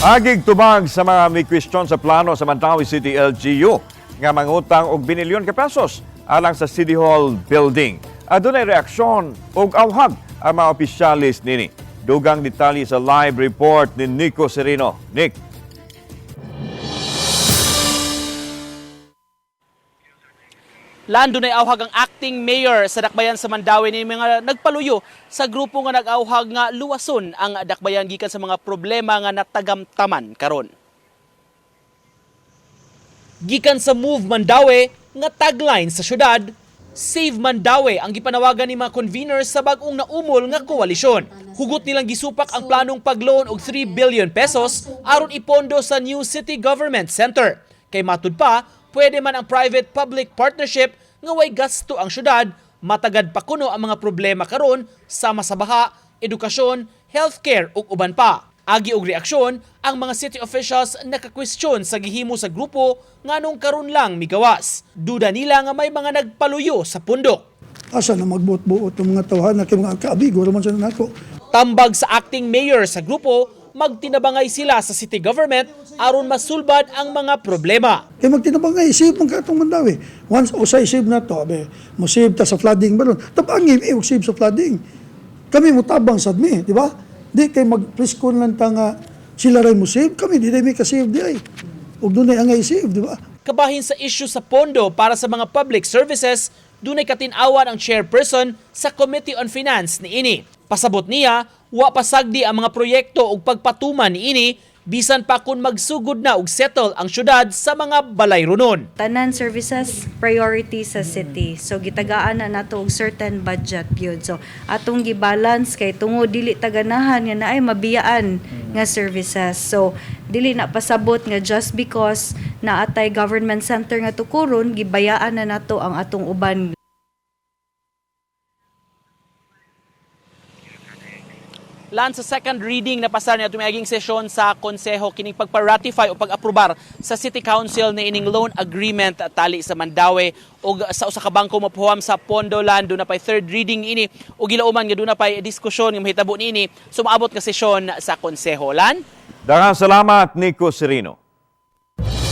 Agig tubag sa mga may question sa plano sa Mantawi City LGU nga mangutang og binilyon ka pesos alang sa City Hall building. Adunay reaksyon og awhag ang mga opisyalis nini. Dugang detalye sa live report ni Nico Serino. Nick. Lando na awhag ang acting mayor sa Dakbayan sa Mandawi ni mga nagpaluyo sa grupo nga nag-awhag nga luwason ang Dakbayan gikan sa mga problema nga natagamtaman karon. Gikan sa Move Mandawi nga tagline sa syudad, Save Mandawi ang gipanawagan ni mga conveners sa bag-ong naumol nga koalisyon. Hugot nilang gisupak ang planong pagloan og 3 billion pesos aron ipondo sa New City Government Center. Kay matud pa, pwede man ang private-public partnership nga way gasto ang syudad, matagad pa kuno ang mga problema karon sama sa baha, edukasyon, healthcare ug uban pa. Agi og reaksyon ang mga city officials nakakwestiyon sa gihimo sa grupo nganong karon lang migawas. Duda nila nga may mga nagpaluyo sa pundok. asa na magbuot-buot ng mga tawhan na kay mga kaabigo raman sa nako. Tambag sa acting mayor sa grupo, magtinabangay sila sa city government aron masulbad ang mga problema. Kay magtinabang nga isip man katong mandawi. Once usay save na to, abe, mo save ta sa flooding ba nun? Tabangin eh, save sa flooding. Kami mo tabang sad mi, di ba? Di kay mag-preskon lang ta nga sila ray mo save, kami di may ka-save di ay. Ug dunay ang i-save, di ba? Kabahin sa issue sa pondo para sa mga public services, dunay katinawan ang chairperson sa Committee on Finance ni ini. Pasabot niya, wa pasagdi ang mga proyekto ug pagpatuman ni ini bisan pa kun magsugod na og settle ang syudad sa mga balay runon. tanan services priority sa city. So gitagaan na nato og certain budget gyud. So atong gibalance kay tungod dili taganahan nga naay mabiyaan nga services. So dili na pasabot nga just because naatay government center nga tukuron gibayaan na nato ang atong uban Lan sa second reading na pasar niya tumaging sesyon sa konseho kining pagpa-ratify o pag-aprobar sa City Council na ining loan agreement tali sa Mandawi o sa usa ka bangko mapuham sa Pondo Land do na pay third reading ini. O gilauman nga do na pay diskusyon nga mahitabo niini sumaabot nga sesyon sa konseho. Lan? Daghang salamat Nico Serino.